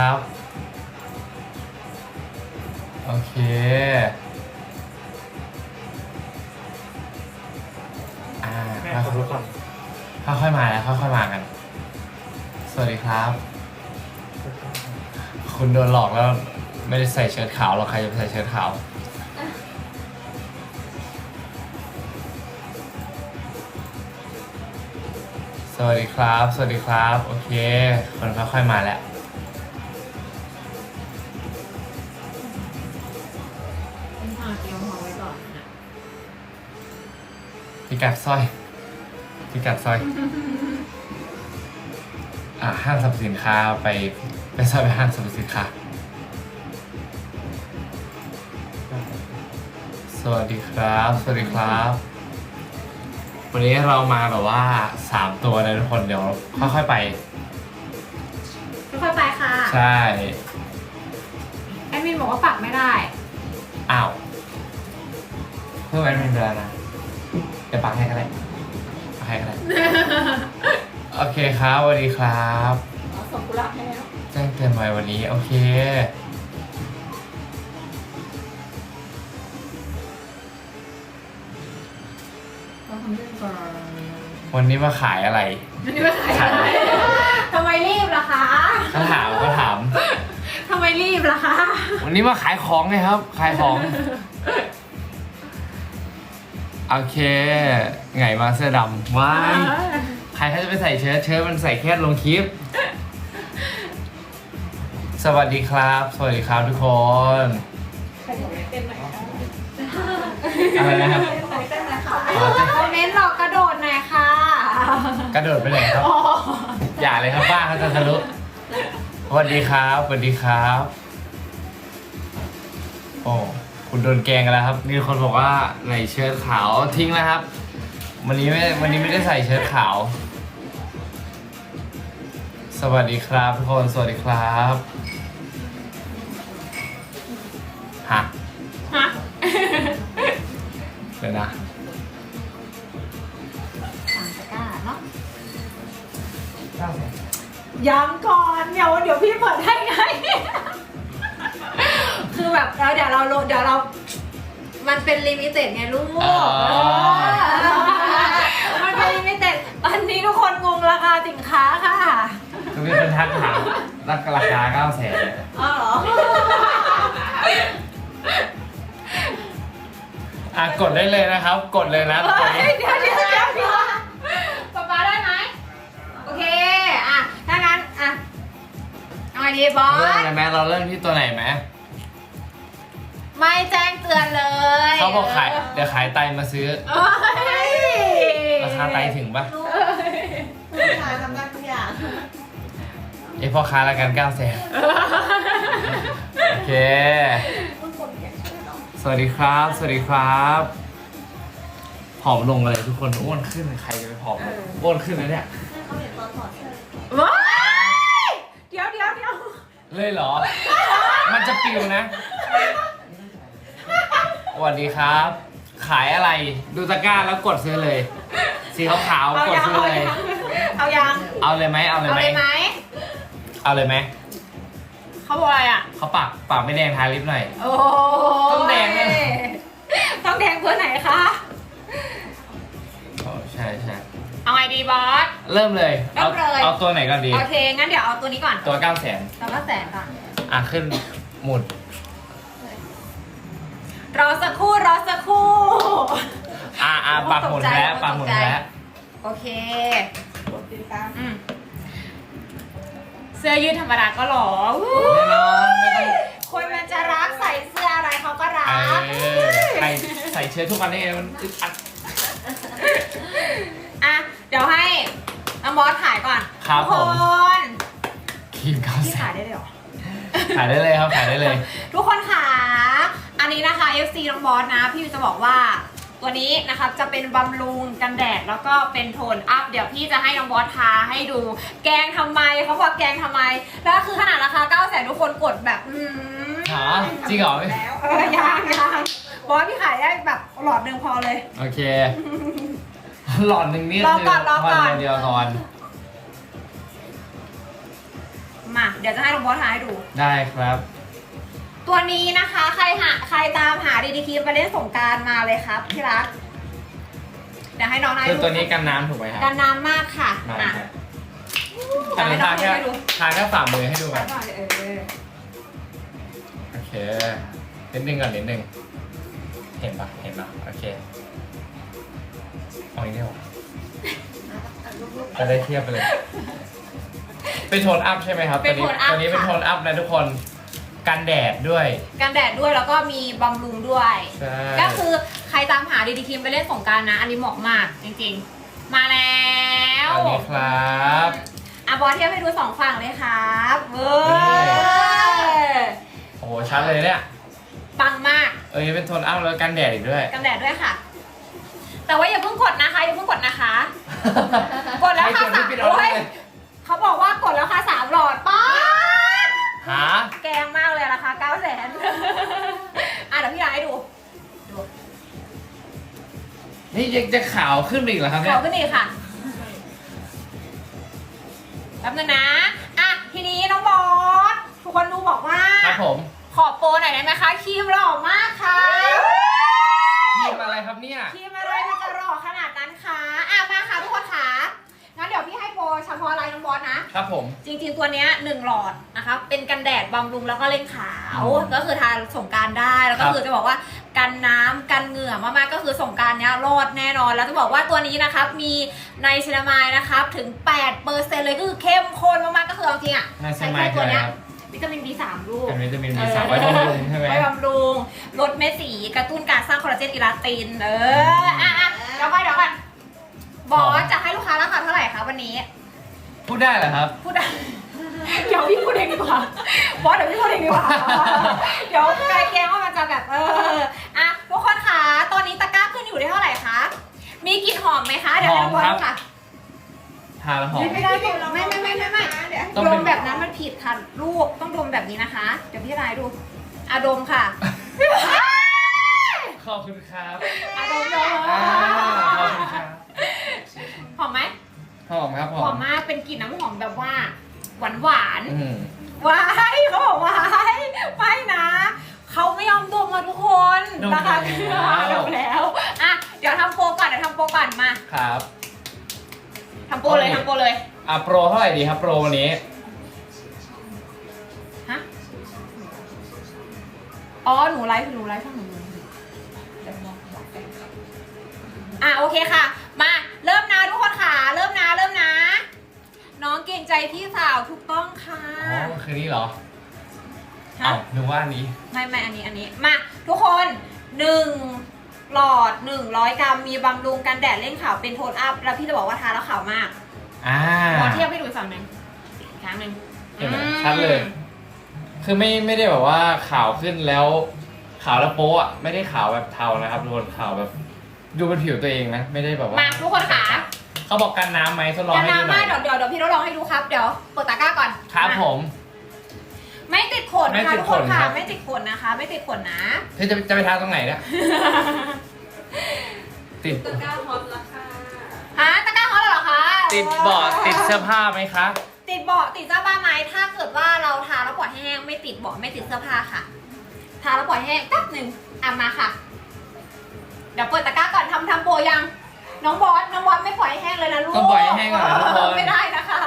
ครับ โอเคอ่าแม่ขอรู้ก่อนค่อยๆมาแล้วค่อยๆมากัน สวัสดีครับ คุณโดนหลอกแล้วไม่ได้ใส่เชิ้ตขาวหรอกใครจะไปใส่เชิ้ตขาวสวัสดีครับ สวัสดีครับ โอเค คนค่อยๆมาแล้ว พิกัดสร้อยพิกัดสร้อย อ่าห้างสรรพสินค้าไปไปสร้อยไปห้างสรรพสินค้า สวัสดีครับ สวัสดีครับ วันนี้เรามาแบบว่าสามตัวนะทุกคนเดี๋ยวค่อยๆไป ค่อยๆไปค่ะ ใช่ แอดมินบอกว่าปักไม่ได้ อ้าว เพื่อนแวนเป็นเดือนนะ เดี๋ยวปักให้ก็ได้ปักให้ก็ได้ โอเคครับสวัสดีครับเอาส่งกุหลาบให้แล้วแจ้งเตือนไว้วันนี้ โอเค เราทำเรื่องก่อนวันนี้มาขายอะไร อันนี้ไม่ขายอะไรทำไมรีบล่ะคะก็ถามก็ถาม ทำไมรีบล่ะคะ วันนี้มาขายของไงครับ ขายของ โอเคไงมาเสื้อดำว้ายใครเขาจะไปใส่เชิ้ตเชิ้ตมันใส่แค่ลงคลิป สวัสดีครับ สวัสดีครับทุกคนใครบอกไม่เต้นหน่อยคะอะไรนะครับเต้นหน่อยค่ะอ๋อเต้นคอมเมนต์หลอกกระโดดหน่อยค่ะ กระโดดไปไหนครับอ๋ออย่าเลยครับบ้าเขาจะทะลุสวัสดีครับสวัสดีครับ โอ้ คุณโดนแกล้งกันแล้วครับ มีคนบอกว่าในเชิ้ตขาวทิ้งแล้วครับ วันนี้ไม่วันนี้ไม่ได้ใส่เชิ้ตขาว สวัสดีครับทุกคนสวัสดีครับฮะฮะเดี๋ยวนะสามตะกร้าเนาะย้ำก่อนเดี๋ยวเดี๋ยวพี่เปิดให้ไงคือ แบบแล้วเดี๋ยวเราโหลดเดี๋ยวเรา มันเป็นลิมิเต็ดไงลูกอ๋อ เออมันเป็นลิมิเต็ดตอนนี้ทุกคนงงราคาสินค้าค่ะคือมีคนทักถามรักราคาเก้าแสนอ๋อเหรอ อะกดได้เลยนะครับ กดเลยนะตอนนี้เดี๋ยวเดี๋ยวเดี๋ยวเดี๋ยวป๊าป๊าได้ไหมโอเค อะ ถ้างั้น อะ เอาไงดีบอเริ่มสเลยไหมเราเริ่มที่ตัวไหนไหม ไม่แจ้งเตือนเลยเขาบอกขายเดี๋ยวขายไตมาซื้อ เอ้ยราคาไตถึงปะผู้ชายทำได้ทุกอย่างไอพ่อค้าละกันเก้าแสนโอเคสวัสดีครับ สวัสดีครับผอมลงเลยทุกคนอ้วนขึ้นใครจะไปผอมลงอ้วนขึ้นนะเนี่ยเขาเห็นตอนถอดเสื้อว้ายเดี๋ยวเดี๋ยวเดี๋ยวเลยเหรอ มันจะปิวนะส วัสดีครับ ขายอะไรดูตะกร้าแล้วกดซื้อเลย สีขาวๆกดซื้อเลย เอายังเอาเลยไหมเอาเลยเอาไหมเลยไหมเอาเลยไหมเขาบอกอะไรอะ เขาปากปากไม่แดงทาลิปหน่อย โอ้ต้องแดงด้วย ต้องแดงเบอร์ไหนคะ อ๋อใช่ใช่เอาไงดีบอส เริ่มเลยเอาเริ่มเลย เอาตัวไหนก่อนดี โอเค งั้นเดี๋ยวเอาตัวนี้ก่อนตัวเก้าแสนตัวละแสนก่อนอะขึ้นหมุด รอสักครู่รอสักครู่ อะอะปากหมุนแล้วตกใจปากหมุนแล้วโอเคกดติดตามอืมเสื้อยืดธรรมดาก็หรออู้แน่นอนไม่ต้องคนมันจะรักใส่เสื้ออะไรเขาก็รัเอกอใครใส่เชิ้ตทุกวันนี้มันอึดอัดอะเดี๋ยวให้น้องบอสถ่ายก่อนครับทุกผม คนครีมเก้าพี่แสขายนได้เลยเหรอ ขายได้เลยครับขายได้เลย ทุกคนค่ะ อันนี้นะคะ FC น้องบอสนะ พี่จะบอกว่าตัวนี้นะคะจะเป็นบำรุงกันแดดแล้วก็เป็นโทนอัพ เดี๋ยวพี่จะให้น้องบอสทาให้ดู แกงทำไมเขาบอกแกงทำไม แล้วคือขนาดราคา9แสนทุกคนกดแบบ อืมหาจริงเหรอ แล้วเออยังยังบอสพี่ขายได้แบบหลอดหนึ่งพอเลย โอเค หลอดหนึ่งนี่รอคือก่อนรอก่อนวันเดียวก่อนมามา เดี๋ยวจะให้น้องบอสทาให้ดู ได้ครับ ตัวนี้นะคะใครหาใครตามหาดีดีคีไปเล่นสงกรารมาเลยครับที่รักเดี๋ยวให้น้องนายคือดูตัวนี้กันน้ำถูกไหมครับกันน้ำมากค่ะมาอะครับเดี๋ยวให้น้ทาองแค่ให้ดูทาแค่ฝ่ามือให้ดูก่อนก่อนเออโอเคนิดนึงก่อนนิดนึงเห็นปะเห็นปะโอเคเอาอีกเดียวจะได้เทียบไปเลย เป็นโทนอัพใช่ไหมครับตัวนี้ตัวนี้เป็นโทนอัพนะทุกคน กันแดดด้วย กันแดดด้วยแล้วก็มีบำรุงด้วย ใช่ ก็คือใครตามหาดีดีคีไปเล่นสงกรารนะ อันนี้เหมาะมากจริงๆ มาแล้วสวัสดีครับอะบอสเทียบให้ดูสองฝั่งเลยครับเว้ยโอ้โหชัดเลยเนี่ย ปังมาก เอ้ยเป็นโทนอัพแล้วกันแดดอีกด้วย กันแดดด้วยค่ะ แต่ว่าอย่าเพิ่งกดนะคะอย่าเพิ่งกดนะคะ กดแล้วค่ะให้สามพี่ปิดเอาโอ้เลยยเขาบอกว่ากดแล้วค่ะสามหลอดป้าด หา แกงมากเลยราคาเก้าแสนอะเดี๋ยวพี่ร้านให้ดูนี่ยังจะขาวขึ้นไปอีกเหรอครับเนี่ขอย ขึ้นอีกค่ะแป๊บนึงนะอะทีนี้น้องบอสทุกคนดูบอกว่า ครับผมขอโปรหน่อยได้ไหมคะครีมหล่อมากค่ะ ทีมอะไรครับเนี่ย ครีมอะไรมันจะหล่อขนาดนั้นคะอะมาค่ะทุกคนค่ะงั้น เดี๋ยวพี่ให้โปรเฉพาะไลน์น้องบอสนะ ครับผม จริงๆตัวเนี้ยหนึ่งหลอดนะคะเป็นกันแดดบำรุงแล้วก็เล่นขาวอืมก็คือทาสงกรารได้แล้วก็ครับคือจะบอกว่ากันน้ำกันเหงื่อมากๆก็คือสงกรารเนี้ยรอดแน่นอน แล้วจะบอกว่าตัวนี้นะครับมีในซินามายนะครับถึง8เปอร์เซ็นต์เลยก็คือเข้มข้นมากๆก็คือเอาจริงอะน่าสใช้มัยแค่คืตัอวอะไรเนี้ยครับวิตามิน B3 ลูกเป็นวิตามิน B3 ไว้บำรุงใช่ไหมไว้บำรุงลดเม็ดสีกระตุ้นการสร้างคอลลาเจนอิลาตินเอออะ พูดได้เหรอครับ พูดได้ เดี๋ยวพี่พูดเองดีกว่าบอสเดี๋ยวพี่พูดเองดีกว่า เดี๋ยวใกล้เคียงว่ามันจะแบบเอออะทุกคนคะตอนนี้ตะกร้าขึ้นอยู่ที่เท่าไหร่คะ มีกลิ่นหอมไหมคะ เดี๋ยวให้น้องบอสหอมดูค่ะ ทาแล้วหอม ไม่ได้ไม่ไม่ไม่ไม่ไม่เดี๋ยวต้องดเป็น มแบบนั้นมันผิดค่ะลูกต้องดมแบบนี้นะคะ เดี๋ยวพี่รายดูอะดมค่ะขอบคุณครับอะดมดมอ่าขอบคุณครับหอมไหม หอมครับหหออมมมากเป็นกลิ่นน้ำหอมแบบว่า หวานหวานๆ อืม ว้ายเขาบอกว้ายไม่นะ เขาไม่ยอมดมมาทุกคนดมนะคะแล้ว ดมแล้วอะเดี๋ยวทำโปรก่อนเดี๋ยวทำโปรก่อนมาครับ ทำโปรเลยทำโปรเลยอะโปรเท่าไหร่ดีครับโปรวันนี้ ฮะอ๋อหนูไลฟ์หนูไลฟ์ช่องหนูเลยเดี๋ยวมองหลังไปอะโอเคค่ะ มา เริ่มนะทุกคนค่ะ เริ่มนะเริ่มนะ น้องเกรงใจพี่สาวถูกต้องค่ะ อ๋อคือนี่เหรอฮะเอ้านึกว่าอันนี้ ไม่ไม่อันนี้อันนี้มาทุกคนหนึ่งหลอด 100 กรัมมีบำรุงกันแดดเล่นขาวเป็นโทนอัพ แล้วพี่จะบอกว่าทาแล้วขาวมากอ่าขอเทียบให้ดูอีกฝั่งหนึ่งอีกครั้งหนึ่งเห็นไหมอืมชัดเลย คือไม่ไม่ได้แบบว่าขาวขึ้นแล้ว ขาวแล้วโป๊ะอะไม่ได้ขาวแบบเทานะครับทุกคนขาวแบบ ดูเป็นผิวตัวเองนะ ไม่ได้แบบว่า มาทุกคนค่ะเขาบอกกันน้ำไหมทดลองกันให้ดูหน่น้ำไม่อยเดี๋ยวเดี๋ยวเดี๋ยวพี่ทดลองให้ดูครับเดี๋ยวเปิดตะกร้าก่อนครับมาผม ไม่ติดขนไม่นะคะติดทุกคนขนค่ะ ครับ ไม่ติดขนนะคะ ไม่ติดขนนะ เธอจะจะไปทาตรงไหนเนี่ยติด ตะกร้าฮอตราคาฮะตะกร้าฮอตเหรอคะติดเบาะติดเสื้อผ้าไหมคะ ติดเบาะติดเสื้อผ้าไหมถ้าเกิดว่าเราทาแล้วปล่อยให้แห้งไม่ติดเบาะไม่ติดเสื้อผ้าค่ะ ทาแล้วปล่อยให้แห้งแป๊บหนึ่งอะมาค่ะเดี๋ยวเปิดตะกร้าก่อนทำทำโปรยัง น้องบอสน้องบอสไม่ปล่อยให้แห้งเลยนะลูกต้องปล่อยให้แห้งก่อนนะทุกคน ไม่ได้นะคะ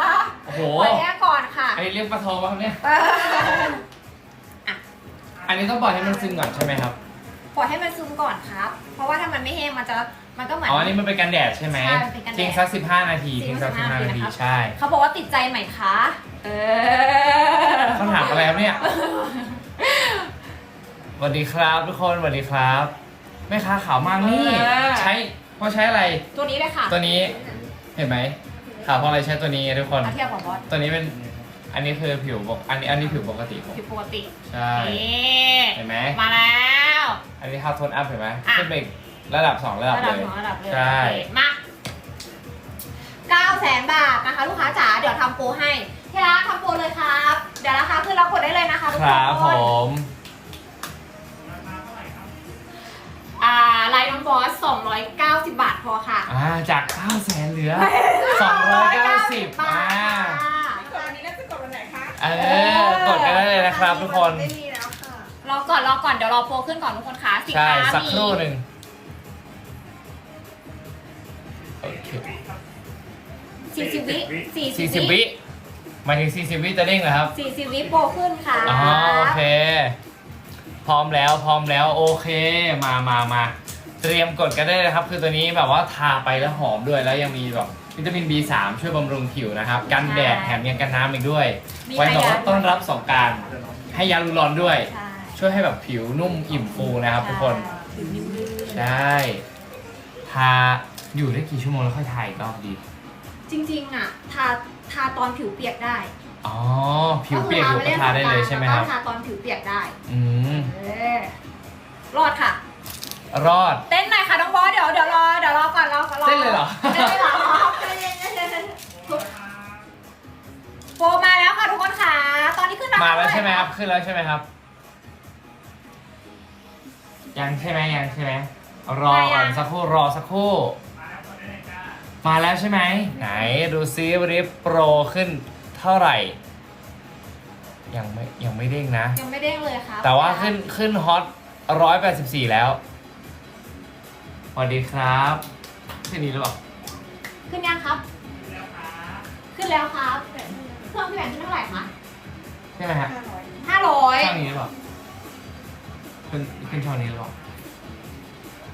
โอ้โหปล่อยแห้งก่อนค่ะอันนี้เรียกปลาทองวะครับเนี่ย เอออันนี้ต้องปล่อยให้มันซึมก่อนใช่ไหมครับ ปล่อยให้มันซึมก่อนครับ เพราะว่าถ้ามันไม่แห้งมันจะมันก็เหมือน อ๋อ อันนี้มันเป็นกันแดดใช่ไหมใช่มันเป็นกันแดดทิ้งสักสิบห้านาทีทิ้งสักสิบห้า15นาทีนะครับ ใช่เขาบอกว่าติดใจไหมคะ เออเขาถามอะไรครับเนี่ยสวัสดีครับทุกคนสวัสดีครับ แม่ค้าขาวมากนี่ใช้เพราะใช้อะไรตัวนี้เลยค่ะตัวนี้เห็นไหมขาวเพราะอะไรใช้ตัวนี้ทุกคนเอาเทียบกับบอสตัวนี้เป็นอันนี้คือผิวปกอันนี้อันนี้ผิวปกติผมผิวปกติใช่นี่เห็นไหมมาแล้ว อันนี้ทาโทนอัพเห็นไหมอะ ขึ้นไปอีกระดับสองระดับระดับเลยสองระดับเลยใช่โอเคมา9แสนบาทนะคะ ลูกค้าจ๋าเดี๋ยวทำโปรให้ที่ร้านทำโปรเลยครับ เดี๋ยวราคาขึ้นแล้วกดได้เลยนะคะทุกคคนรับผม อ่าไลน์น้องบอส290 บาทพอค่ะอ่าจาก9แสนเหลือ 290บาอ่าทค่ะตอนนี้น่าจะกดวันไหนคะเออกดกันได้เลยนะครับทุกคนไม่มีแล้วค่ะรอก่อนรอก่อนเดี๋ยวรอโปรขึ้นก่อนทุกคนคะสินใช่ค้าสักมีครู่หนึ่งโอเคสี่สิบวิสี่สี่สิสิบบวิวิหมายถึงสี่สิบวิจะเด้งเหรอครับสี่สิบวิโปรขึ้นค่ะ อ๋อโอเค พร้อมแล้วพร้อมแล้วโอเคมามามาเตรียมกดกันได้เลยครับ คือตัวนี้แบบว่าทาไปแล้วหอมด้วยแล้วยังมีแบบวิตามิน B3 ช่วยบำรุงผิวนะครับ กันแดดแถมยังกันน้ำอีกด้วย ไว้แบบว่าต้อนรับสงกรารให้ยาลูรอนด้วย ใช่ช่วยให้แบบผิวนุ่มอิ่มฟูนะครับ ทุกคน ผิวนิ่มลื่นใช่ทาอยู่ได้กี่ชั่วโมงแล้วค่อยถ่ายอีกรอบดี จริงๆอะทาทาตอนผิวเปียกได้ อ๋อ ผิวเปียกอยู่ก็ทาได้เลยใช่ไหมครับก็ทาตอนผิวเปียกได้อืมเออรอดค่ะ รอด เต้นหน่อยค่ะน้องบอสเดี๋ยวเดี๋ยวรอเดี๋ยวรอก่อนรอก่อนรอเต้นเลยเหรอเต้นเลยเหรอโฟมาแล้วค่ะทุกคนค่ะ ตอนนี้ขึ้นมาแล้วใช่ไหมครับเท่าขึ้นแล้วใช่ไหมครับ ยังใช่ไหมยังใช่ไหมรอก่อนสักครู่รอสักครู่ มาแล้วใช่ไหมไหนดูซิวันนี้โปรขึ้น เท่าไหร่ ยังไม่ยังไม่เด้งนะ ยังไม่เด้งเลยครับแต่ว่าขึ้นขึ้นฮอตร้อยแปดสิบสี่แล้วสวัสดีครับขึ้นนี้หรือเปล่าขึ้นยังครับ ขึ้นแล้วครับเครื่องพี่แหวนขึ้นเท่าไหร่คะใช่ไหมฮะห้าร้อยห้าร้อยช่องนี้หรือเปล่าขึ้นขึ้นช่องนี้หรือเปล่า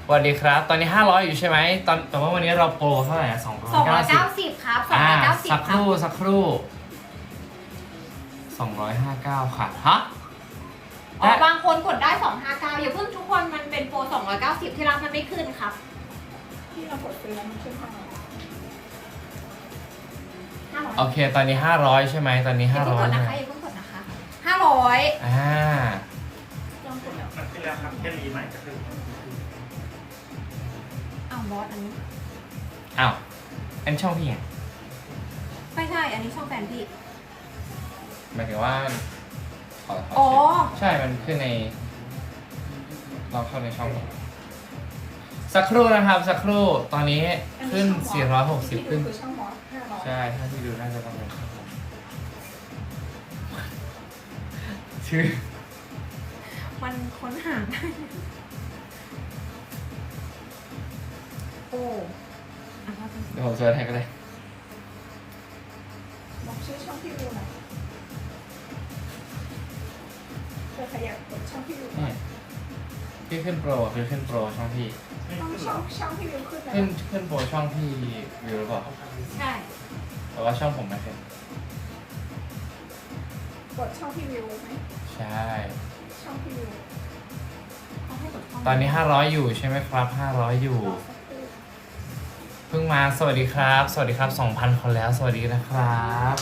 สวัสดีครับ ตอนนี้ 500 อยู่ใช่ไหมตอนแต่ว่าวันนี้เราโปรเท่าไหร่อะสองร้อยเก้า290สิบครับสองอ่าร้อยเก้าสิบสักคครับรู่สักครู่ 259 ค่ะ ฮะ อ๋อบางคนกดได้สองห้าเก้าอย่าเพิ่งทุกคนมันเป็นโปรสองร้อยเก้าสิบที่ร้านมันไม่ขึ้นครับ ที่เรากดซื้อแล้วมันขึ้นห้าร้อยห้าร้อยโอเค ตอนนี้ 500 ใช่ไหม ตอนนี้ อย่าเพิ่งก500ดใช่นะไหมคะอย่าเพิ่งกดนะคะห้าร้อยอ่า ลองกดแล้วมันขึ้นแล้วครับแค่รีใหม่ก็คืออ้าวบอสอันนี้ อ้าว อันช่องพี่ไงไม่ใช่ อันนี้ช่องแฟนพี่ หมายถึงว่าขอขออ๋อ เช็คใช่มันขึ้นในลองเข้าในช่องก่อนสักครู่นะครับ สักครู่ตอนนี้ขึ้น 460 ขึ้น คือช่องมอสห้าร้อยใช่ถ้าที่ดูน่าจะต้องเป็นช่องผมชื่อมันค้นหาได้โอ้อะว่าเป็นเดี๋ยวผมเซิร์ชให้ก็ได้บอกชื่อช่องพี่วิวหน่อย อขยับกดช่องพี่วิวหน่นี่อยพี่ขึ้นโปรอะพี่ขึ้นโปรช่องพี่ไม่ช่องขึ้นหรช่อองช่องพี่วิวขึ้นแล้วขึ้นขึ้นโปรช่องพี่วิวหรือเปล่าใช่ แต่ว่าช่องผมไม่ขึ้นกดช่องพี่วิวไหมใช่ ช่องพี่วิวเขาให้กดเข้าตอนนี้500อยู่ใช่ไหมครับ500อยู่ รอสักครู่เพิ่งมาสวัสดีครับ สวัสดีครับ2,000คนแล้วสวัสดีนะครับ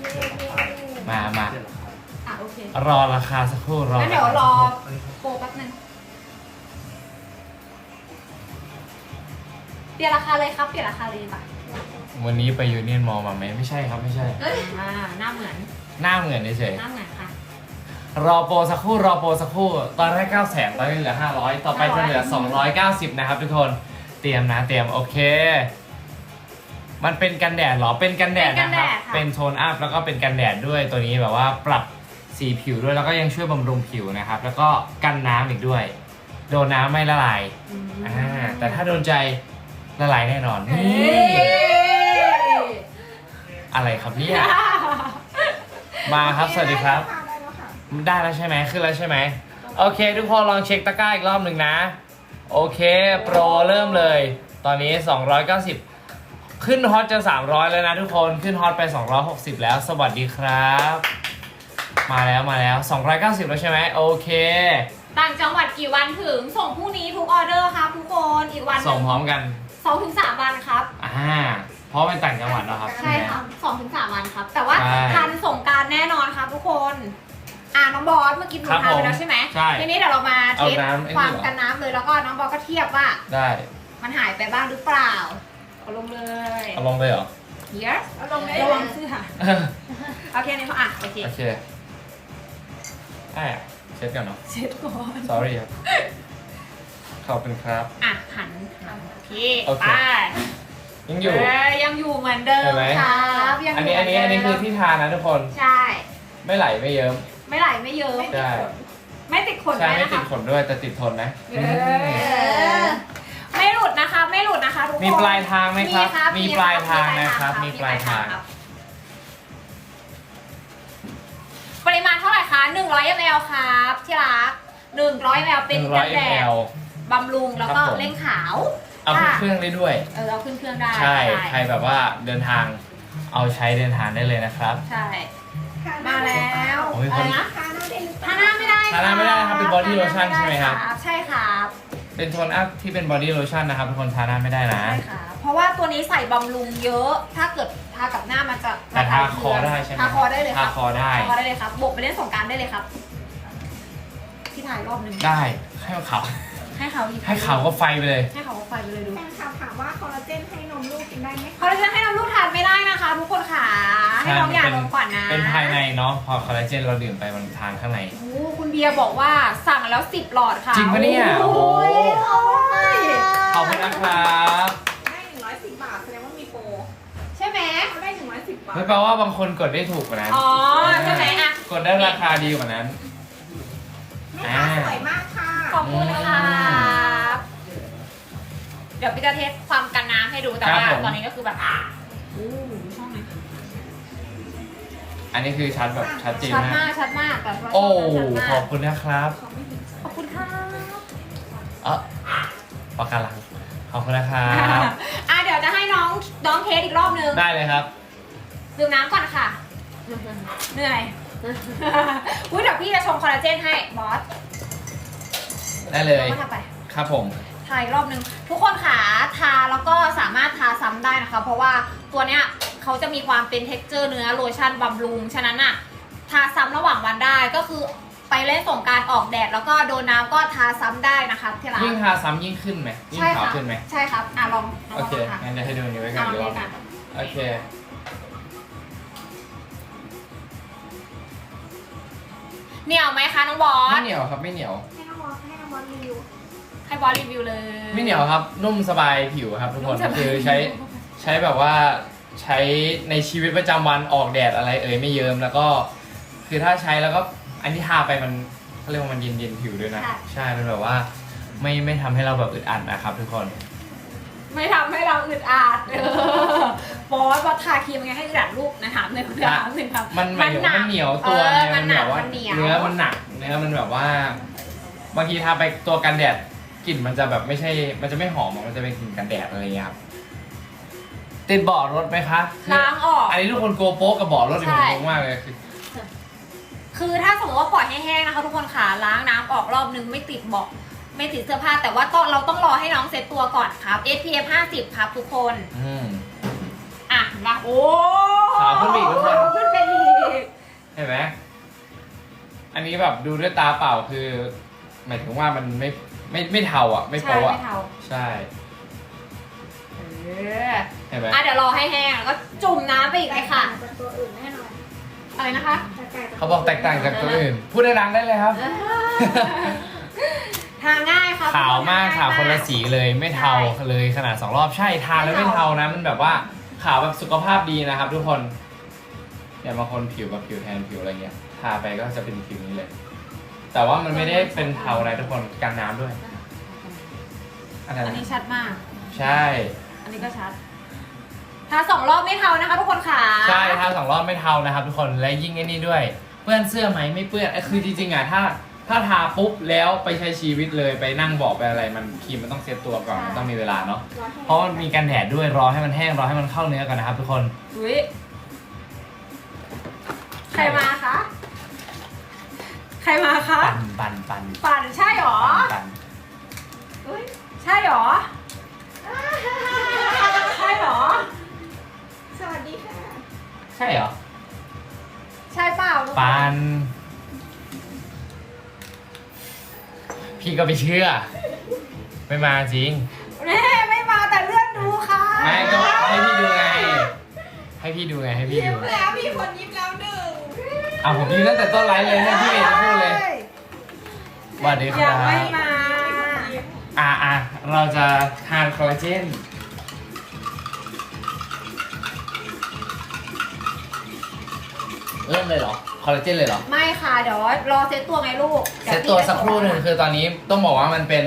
เย้เย้มามา เดี๋ยวเหรอครับอะโอเครอราคาสักครู่รองั้นเดี๋ยวรออันนี้เขาโปรแป๊บนึงเปลี่ยนราคาเลยครับเปลี่ยนราคาเลยดีกว่าวันนี้ไปยูเนียนมอลมาไหมไม่ใช่ครับไม่ใช่อ่าหน้าเหมือนหน้าเหมือนเฉยหน้าเหมือนค่ะ ๆรอโปรสักครู่รอโปรสักครู่ตอนแรก9 0 0 0ตอนนี้เหลือ 500 ต่อไปจะเหลือ 290 นะครับทุกคนเตรียมนะเตรียมโอเค มันเป็นกันแดดเหรอเป็นกันแดดนะครับ เป็นกันแดดค่ะ เป็นโทนอัพแล้วก็เป็นกันแดดด้วยตัวนี้แบบว่าปรับ สีผิวด้วยแล้วก็ยังช่วยบำรุงผิวนะครับ แล้วก็กันน้ำอีกด้วย โดนน้ำไม่ละลายอืมอ่าแต่ถ้าโดนใจละลายแน่นอนเฮ้นี่ยอะไรครับเนี่ย มาครับ สวัสดีครับได้แล้วค่ะได้แล้วใช่ไหมขึ้นแล้วใช่ไหมโอเค ทุกคนลองเช็คตะกร้าอีกรอบหนึ่งนะ โอเคโปรเริ่มเลย ตอนนี้ 290 ขึ้นฮอตจะ 300 แล้วนะทุกคนขึ้นฮอตไป 260 แล้ว สวัสดีครับ มาแล้วมาแล้ว 290 แล้วใช่ไหมโอเค ต่างจังหวัดกี่วันถึง ส่งพรุ่งนี้ทุกออเดอร์ครับทุกคนอีกวันส่งพร้อมกัน สองถึงสามวันครับ อ่า เพราะเป็นต่างจังหวัดเนอะครับใช่ไหม ครับสองถึงสามวันครับ แต่ว่าใช่ทันส่งกรารแน่นอนครับทุกคนอ่าน้องบอสเมื่อกี้หนูครับทานไปผมแล้วใช่ไหมใช่ทีนี้เดี๋ยวเรามาเทสเอาน้ำไอ้นี่ความเหรอ กันน้ำเลยแล้วก็น้องบอสก็เทียบว่า ได้ มันหายไปบ้างหรือเปล่าเอาลงเลย เอาลงเลยเหรอ yes เอาลงได้ระวังเสื้อโอเคนี่เขาอะโอเค โอเค ได้อะเช็ดกันเนาะ เช็ดก่อน sorry ครับ ขอบคุณครับ อะหันหันโอเคโอเค ไปยังอยู่เอ้ยยังอยู่เหมือนเดิเห็มนไหม ครับยังอันยู่นี้อันนี้อันนี้เหคืมือเดิมที่ทานะทุกคน ใช่ ไม่ไหลไม่เยิ้ม ไม่ไหลไม่เยิ้มใช่ไม่ติดขนใช่ด้วยไม่นะติดคะขนด้วยแต่ติดทนนะ เออไม่หลุดนะคะ ไม่หลุดนะคะทุกคนมีปลายทางไหมครับครับมีมีปลายทางมีนะครับมีปลายทางครับ ปริมาณเท่าไหร่คะ100 ml ครับที่รัก100 ml เป็นกัน100 แดด ml บำรุงแล้วก็ครับผมเร่งขาวเอาขึ้นเครื่องได้ด้วย เออเอาขึ้นเครื่องได้ใช่ ใครแบบว่าเดินทางเอาใช้เดินทางได้เลยนะครับ ใช่ มาแล้วโอ้ย อะคไรนนะทาหน้าได้หรือเปทาล่าหน้าไม่ได้ทาหน้าไม่ได้นะครับเป็น body lotion ใช่ไหมครับ ใช่ครับเป็นโทนอัพที่เป็นบอดี้โลชั่นนะครับทุกคนทาหน้าไม่ได้นะ ใช่ค่ะเพราะว่าตัวนี้ใส่บำรุงเยอะ ถ้าเกิด ทากับหน้ามันจะแต่ทาคอได้ใช่ไหมทาคอได้เลยคทารับคอได้ทาคอได้เลยครับบวกไปเล่นสงกรารได้เลยครับที่ถ่ายรอบหนึ่งได้ให้ขาวให้เขาอีกให้ขาวก็ไฟไปเลย ให้เขาไฟไปเลยดู แฟนคลับถามว่าคอลลาเจนให้นมลูกกินได้ไหมคอลลาเจนให้น้ำลูกทานไม่ได้นะคะทุกคนค่ะ ให้น้องยาลงก่อนนะเป็นภายในเนาะพอคอลลาเจนเราดื่มไปมันทานข้างใน โอ้คุณเบียร์บอกว่าสั่งแล้วสิบหลอดค่ะจริงปะเนี่ย โอ้ยโอ้ขอบคุณนะครับได้110บาทแสดงว่ามีโปร ใช่ไหม เขา ได้110บาทไม่แปลว่าบางคนกดได้ถูกกว่านั้น อ๋อใช่ไหมอะกดได้ราคาดีกว่านั้น แม่ค้าสวยมากค่ะขอบคุณครับเดี๋ยวพี่จะเทสความกันน้ำให้ดูแต่ว่าครับผม ตอนนี้ก็คือแบบอะโอ้ช่องไหนอันนี้คือชัดแบบชัดเจนชัดมากมากชัดมากแต่ว่าโอ้ ชัดมากขอบคุณนะครับขอบคุณค่ะเออปากกาลังขอบคุณนะครับ อะเดี๋ยวจะให้น้องน้องเทสอีกรอบนึง ได้เลยครับ ดื่มน้ำก่อนค่ะ เหนื่อย อุ้ยเดี๋ยวพี่จะชงคอลลาเจนให้บอสได้เลยก็ทำไป ครับผม ทาอีกรอบนึง ทุกคนขาทาแล้วก็สามารถทาซ้ำได้นะคะ เพราะว่าตัวเนี้ยเขาจะมีความเป็นเท็กเจอร์เนื้อโลชั่นบำรุง ฉะนั้นอะทาซ้ำระหว่างวันได้ก็คือไปเล่นสงกรารออกแดดแล้วก็โดนน้ำก็ทาซ้ำได้นะคะที่ร้านยิ่งทาซ้ำยิ่งขึ้นไหมยิ่งใช่ขาวค่ะขึ้นไหมใช่ครับอะลองลองโอเค ค่ะงั้นจะให้ดูนี้ไว้ก่อเอานดีเลกยกัว่านโอเค เหนียวไหมคะน้องบอไม่ส เหนียวครับไม่เหนียว ให้น้องบอสให้น้องบอสรีวิวให้บอสรีวิวเลย ไม่เหนียวครับ นุ่มสบายผิวครับทุกคนนุ่มสบาย คือใช้ใช้แบบว่าใช้ในชีวิตประจำวันออกแดดอะไรเอ่ยไม่เยิ้มแล้วก็ คือถ้าใช้แล้วก็อันที่ทาไปมันเขาเรียกว่ามันเย็นเย็นๆผิวด้วยนะใช่มันแบบว่าไม่ไม่ทำให้เราแบบอึดอัดนะครับทุกคน ไม่ทำให้เราอึดอัดเออบอสบอสทาครีมยังไงให้อึดอัดลูกนะถามเลยคุณถามหนึ่งครับ มันหมายถึงว่ามันเหนียวตัวเออไงมันหนัแบกบว่ามันเหนียว เนื้อมันหนักเนื้อมันแบบว่า บางทีทาไปตัวกันแดดกลิ่นมันจะแบบไม่ใช่ มันจะไม่หอมอะมันจะเป็นกลิ่นกันแดดอะไรอย่างเงี้ยครับติดเบาะรถไหมคะคือล้างออก อันนี้ทุกคนโกโป๊กกับเบาะรถเนี่ยผมใช่ งงมากเลยคือ คือถ้าสมมติว่าปล่อยให้แห้งนะคะทุกคนค่ะล้างน้ำออกรอบนึงไม่ติดเบาะ ไม่ติดเสื้อผ้าแต่ว่าต้องเราต้องรอให้น้องเซ็ตตัวก่อนครับ SPF 50 ครับทุกคน อืม อะมาโอ้ขาวขึ้นไปอีกทุกคนขึ้นไปอีก เห็นไหมอันนี้แบบดูด้วยตาเปล่าคือ หมายถึงว่ามันไม่ไม่ไม่เทาอะ ไม่ใช่โป๊ะไม่อะเทาใช่ เออเห็นไหมอะเดี๋ยวรอให้แห้งแล้วก็จุ่มน้ำไปอีกเลยค่ะ จากตัวอื่นแน่นอนอะไรนะคะ เขาบอกแตกต่างจากตัวอื่น พูดได้ดังได้เลยครับ ทาง่ายครับขาวมากทขาวคนละง่ยสีเลยไม่เทาเลยขนาดสองรอบใช่ทาแล้วไม่ไม่เทาเทานะมันแบบว่าขาวแบบสุขภาพดีนะครับ ทุกคนอย่างบางคนผิวแบบผิวแทนผิวอะไรเงี้ยทาไปก็จะเป็นผิวนี้เลย แต่ว่ามันไม่ได้เป็นเทาอะไรทุกคนกันน้ำด้วยอันนั้อันนนี้ชัดมาก ใช่ อันนี้ก็ชัด ทาสองรอบไม่เทานะคะทุกคนค่ะใช่ทาสองรอบไม่เทานะครับ ทุกคนและยิ่งไอ้นี่ด้วย เปื้อนเสื้อไหมไม่เปื้อนไอ้คือจริงๆอะถ้า ถ้าทาปุ๊บแล้วไปใช้ชีวิตเลยไปนั่งบอกไปอะไรมันครีมมันต้องเซ็ตตัวก่อนมันต้องมีเวลาเนาะร้อยแห้งเพราะมันมีกันแดดด้วยรอให้มันแห้งรอให้มันเข้าเนื้อกันนะครับทุกคนอุ้ยใครมาคะ ใครมาคะ ปันปันปันปั่นใช่หรอ ปันอุ้ยใช่หรอ ใช่หรอ สวัสดีค่ะ ใช่เหรอ ใช่เปล่าลูกปัน กี้ก็ไปเชื่อ ไม่มาจริง แม่ไม่มาแต่เลื่อนดูค่ะไม่ก็ให้พี่ดูไง ให้พี่ดูไงให้พี่ดูแล้วพี่คนยิบแล้วหนึ่งอะผมยิ้มตั้งแต่ต้นไลฟ์เลยให้พี่เมย์จะพูดเลยสวัสดีคยัรับงไม่มา อะอะเราจะทานคอลลาเจน เริ่มเลยเหรอ อลลาเจนเลยเหรอ ไม่ค่ะ เดี๋ยวรอเซตตัวไงลูกเซตตัวสักครู่หนึ่งคือตอนนี้ต้องบอกว่ามันเป็น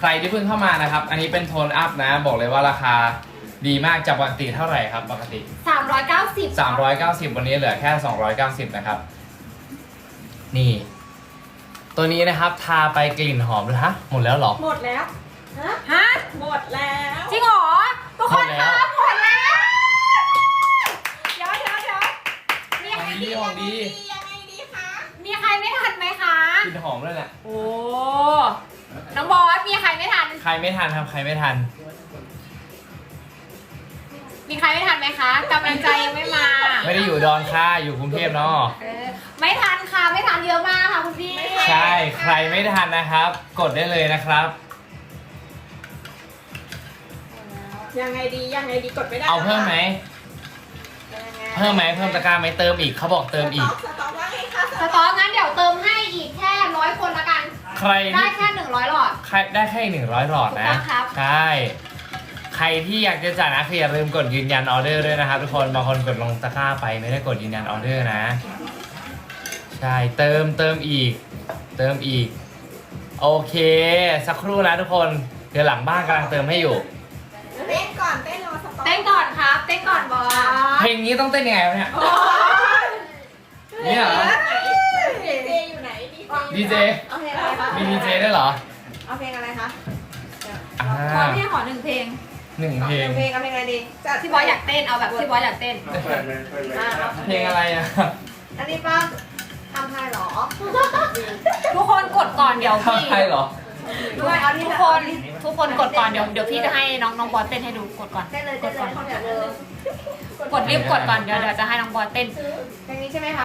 ใครที่เพิ่งเข้ามานะครับ อันนี้เป็นโทนอัพนะ บอกเลยว่าราคาดีมากจากปกติเท่าไหร่ครับปกติ สามร้อยเก้าสิบ390 วันนี้เหลือแค่ 290 นะครับ นี่ ตัวนี้นะครับ ทาไปกลิ่นหอมเลยฮะ หมดแล้วเหรอ หมดแล้ว ฮะ ฮะ หมดแล้วจริงเหรอทุกคนหมดแล้คะวหมดแล้ว เดี๋ยวเดี๋ยวเดี๋ยวมีขใคอรงดีของดียังไงดีคะมีใค รไม่ทันไหมคะ กลิ่นหอมเลยแหละ โอ้ น้องบอสมีใครไม่ทัน ใครไม่ทันครับใครไม่ทัน มีใครไม่ทันไหมคะกำลังใจยังไม่มา ไม่ได้อยู่ดอนค่าอยู่กรุงเทพเนาะ เออไม่ทันค่ะ ไม่ทันเยอะมากค่ะคุณพี่ใช่ใครไม่ทันนะครับ กดได้เลยนะครับ ยังไงดียังไงดีกดไม่ได้เอาเพิ่มไหมยังไง เพิ่มไหมเพิ่มตะกร้าไหมเติมอีกเขาบอกเติมอีก สต็อกว่าไงคะสต๊อกงั้นเดี๋ยวเติมให้อีกแค่ร้อยคนละกัน ใครได้ที่แค่หนึ่งร้อยหลอด ใครได้แค่หนึ่งร้อยหลอดนะถูกต้องครับ ใช่ใครที่อยากจะจัดนะคืออย่าลืมกดยืนยันออเดอร์ด้วยนะครับทุกคนบางคนกดลงตะกร้าไปไม่ได้กดยืนยันออเดอร์นะ ใช่เติมเติมอีก เติมอีก โอเค สักครู่นะทุกคนเดี๋ยวหลังบ้านกำลังเติมให้อยู่ เต้นก่อนครับ เต้นก่อนบอสเพลงนี้ต้องเต้นยังไงวะเนี่ยโอ้ยเนี่ยเหรอ ดีเจอยู่ไหนดีเจดีเจ เอาเพลงอะไรคะมีดีเจด้วยเหรอ เอาเพลงอะไรคะอ่าขอพี่ขอหนึ่งเพลงหนึ่งเอาเพลงเพลงเอาเพลงอะไรดีจัดที่บอสอยากเต้นเอาแบบที่บอสอยากเต้น เปิดเลยเปิดเลยอ่าเอาเพลงอะไรอะอันนี้ป้าทำไทยเหรอทุกคนกดก่อนเดี๋ยวพี่ทำไทยเหรอด้วยเอา ทุกคนทุกคนกดก่อนเดี๋ยวเดี๋ยวพี่จะให้น้องน้องบอสเต้นให้ดูกดก่อนเต้นเลยกเต้ดนเลก่อนยเขาอยากเลยกดรีบกดก่อนเดี๋ยวเดี๋ยวจะให้น้องบอสเต้นเพลงนี้ใช่ไหมคะ